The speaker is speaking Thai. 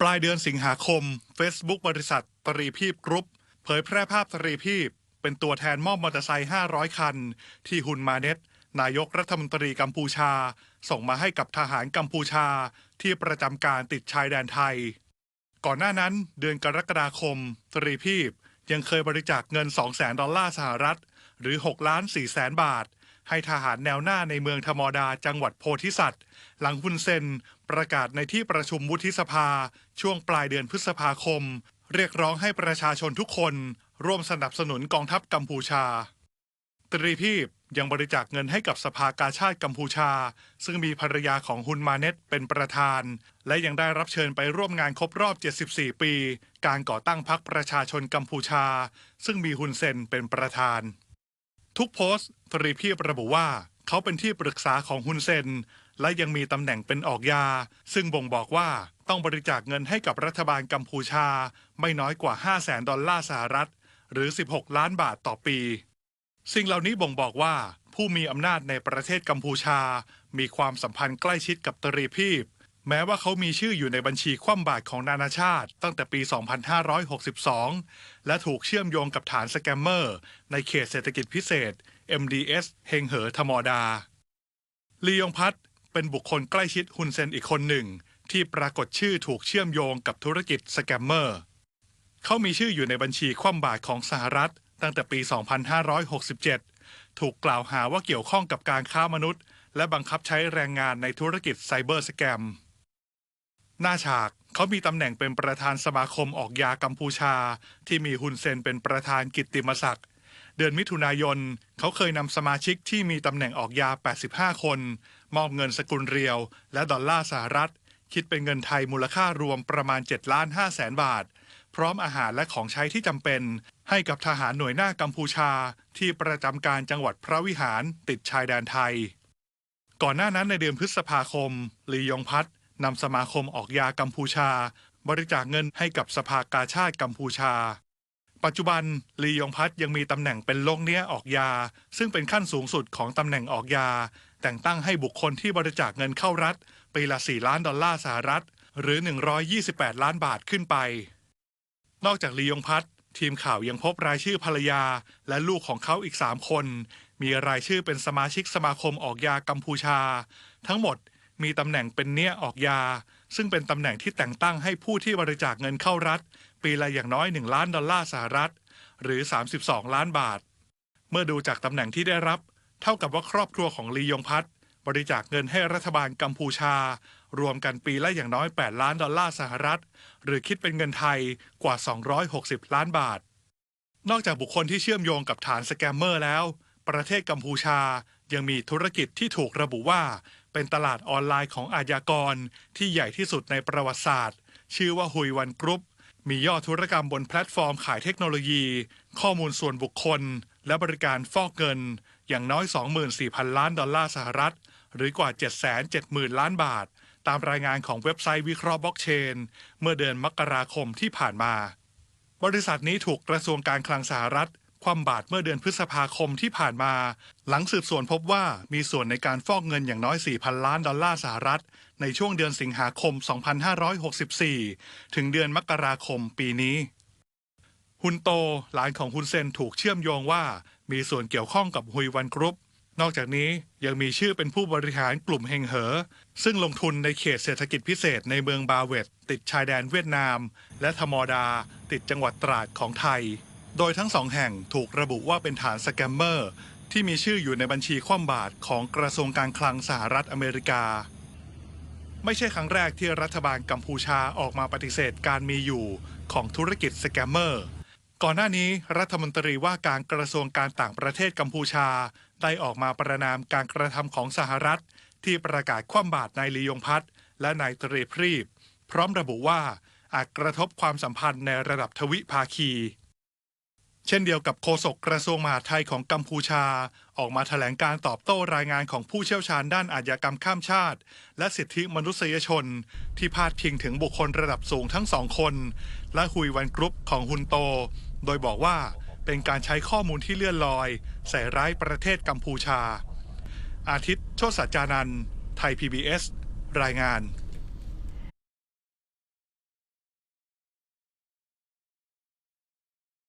ปลายเดือนสิงหาคม Facebook บริษัทตรีพีบกรุ๊ปเผยแพร่ภาพตรีพีบเป็นตัวแทนมอบมอเตอร์ไซค์ 500 คัน ที่ฮุนมาเน็ต นายกรัฐมนตรีกัมพูชา ส่งมาให้กับทหารกัมพูชา ที่ประจำการติดชายแดนไทย ก่อนหน้านั้นเดือนกรกฎาคมตรีพีบยังเคยบริจาคเงิน 200,000 ดอลลาร์สหรัฐ หรือ 6 ล้าน4แสนบาท ให้ทหารแนวหน้าในเมืองธมดาจังหวัดโพธิสัตว์ หลังฮุนเซนประกาศในที่ประชุมวุฒิสภา ช่วงปลายเดือนพฤษภาคม เรียกร้องให้ประชาชนทุกคน ร่วมสนับสนุนกองทัพกัมพูชา ตรีพีบยังบริจาคเงินให้กับสภากาชาติกัมพูชา ซึ่งมีภรรยาของฮุนมาเนตเป็นประธาน และยังได้รับเชิญไปร่วมงานครบรอบ 74 ปี การก่อตั้งพรรคประชาชนกัมพูชา ซึ่งมีฮุนเซนเป็นประธาน ทุกโพสต์ตรีพีบระบุว่า เขาเป็นที่ปรึกษาของฮุนเซน และยังมีตำแหน่งเป็นออกยา ซึ่งบ่งบอกว่าต้องบริจาคเงินให้กับรัฐบาลกัมพูชา ไม่น้อยกว่า 5 0 0แสนดอลลาร์สหรัฐ หรือ 16 ล้านบาทต่อปี สิ่งเหล่านี้บ่งบอกว่าผู้มีอำนาจในประเทศกัมพูชา มีความสัมพันธ์ใกล้ชิดกับตรีพีบ แม้ว่าเขามีชื่ออยู่ในบัญชีคว่ำบาตรของนานาชาติ ตั้งแต่ปี 2562 และถูกเชื่อมโยงกับฐานสแกมเมอร์ ในเขตเศรษฐกิจพิเศษ MDS เฮงเหอธมอดา ลียงพัฒน์เป็นบุคคลใกล้ชิดฮุนเซนอีกคนหนึ่ง ที่ปรากฏชื่อถูกเชื่อมโยงกับธุรกิจสแกมเมอร์ เขามีชื่ออยู่ในบัญชีคว่ำบาตรของสหรัฐ ตั้งแต่ปี 2567 ถูกกล่าวหาว่าเกี่ยวข้องกับการค้ามนุษย์ และบังคับใช้แรงงานในธุรกิจไซเบอร์สแกม หน้าฉากเขามีตำแหน่งเป็นประธานสมาคมออกยากัมพูชา ที่มีฮุนเซนเป็นประธานกิตติมศักดิ์เดือนมิถุนายน เขาเคยนำสมาชิกที่มีตำแหน่งออกยา 85 คน มอบเงินสกุลเรียว และดอลลาร์สหรัฐ คิดเป็นเงินไทยมูลค่ารวมประมาณ7ล้าน5แสนบาท พร้อมอาหารและของใช้ที่จำเป็น ให้กับทหารหน่วยหน้ากัมพูชา ที่ประจำการจังหวัดพระวิหารติดชายแดนไทย ก่อนหน้านั้นในเดือนพฤษภาคมลียงพัฒ นำสมาคมออกยากัมพูชา บริจาคเงินให้กับสภากาชาติกัมพูชา ปัจจุบันลียงพัฒยังมีตำแหน่งเป็นโลงเนี้ยออกยา ซึ่งเป็นขั้นสูงสุดของตำแหน่งออกยา แต่งตั้งให้บุคคลที่บริจาคเงินเข้ารัฐปีละ 4 ล้านดอลลาร์สหรัฐ หรือ 128 ล้านบาทขึ้นไป นอกจากลียงพัฒทีมข่าวยังพบรายชื่อภรรยา และลูกของเขาอีก 3 คน มีรายชื่อเป็นสมาชิกสมาคมออกยากัมพูชา ทั้งหมด มีตำแหน่งเป็นเนี้ยออกยา ซึ่งเป็นตำแหน่งที่แต่งตั้งให้ผู้ที่บริจาคเงินเข้ารัฐ ปีละอย่างน้อย 1 ล้านดอลลาร์สหรัฐ หรือ 32 ล้านบาท เมื่อดูจากตำแหน่งที่ได้รับ เท่ากับว่าครอบครัวของลียงพัฒน์บริจาคเงินให้รัฐบาลกัมพูชา รวมกันปีละอย่างน้อย 8 ล้านดอลลาร์สหรัฐ หรือคิดเป็นเงินไทยกว่า 260 ล้านบาท นอกจากบุคคลที่เชื่อมโยงกับฐานสแกมเมอร์แล้ว ประเทศกัมพูชายังมีธุรกิจที่ถูกระบุว่า เป็นตลาดออนไลน์ของอาชญากร ที่ใหญ่ที่สุดในประวัติศาสตร์ ชื่อว่าฮุยวันกรุ๊ปมียอดธุรกรรมบนแพลตฟอร์มขายเทคโนโลยี ข้อมูลส่วนบุคคล และบริการฟอกเงิน อย่างน้อย 24,000 ล้านดอลลาร์สหรัฐ หรือกว่า 770,000 ล้านบาท ตามรายงานของเว็บไซต์วิเคราะห์บล็อกเชน เมื่อเดือนมกราคมที่ผ่านมา บริษัทนี้ถูกกระทรวงการคลังสหรัฐ คว่ำบาตรเมื่อเดือนพฤษภาคมที่ผ่านมา หลังสืบสวนพบว่ามีส่วนในการฟอกเงินอย่างน้อย 4,000 ล้านดอลลาร์สหรัฐ ในช่วงเดือนสิงหาคม 2564 ถึงเดือนมกราคมปีนี้ฮุนโตหลานของฮุนเซนถูกเชื่อมโยงว่า มีส่วนเกี่ยวข้องกับฮุยวันกรุ๊ป นอกจากนี้ยังมีชื่อเป็นผู้บริหารกลุ่มเฮงเหอ ซึ่งลงทุนในเขตเศรษฐกิจพิเศษในเมืองบาเวตติดชายแดนเวียดนาม และธมอดา ติดจังหวัดตราดของไทย โดยทั้งสองแห่งถูกระบุว่าเป็นฐานสแกมเมอร์ ที่มีชื่ออยู่ในบัญชีคว่ำบาตรของกระทรวงการคลังสหรัฐอเมริกา ไม่ใช่ครั้งแรกที่รัฐบาลกัมพูชาออกมาปฏิเสธการมีอยู่ของธุรกิจสแกมเมอร์ ก่อนหน้านี้รัฐมนตรีว่าการกระทรวงการต่างประเทศกัมพูชา ได้ออกมาประนามการกระทำของสหรัฐ ที่ประกาศคว่ำบาตรนายลียงพัฒและนายตรีพรีบ พร้อมระบุว่าอาจกระทบความสัมพันธ์ในระดับทวิภาคี เช่นเดียวกับโฆษกกระทรวงมหาดไทยของกัมพูชา ออกมาแถลงการตอบโต้รายงานของผู้เชี่ยวชาญด้านอาชญากรรมข้ามชาติ และสิทธิมนุษยชน ที่พาดพิงถึงบุคคลระดับสูงทั้งสองคน และฮุยวันกรุ๊ปของฮุนโต โดยบอกว่าเป็นการใช้ข้อมูลที่เลื่อนลอย ใส่ร้ายประเทศกัมพูชา อาทิตย์โชติสัจจานันท์ไทย PBS รายงาน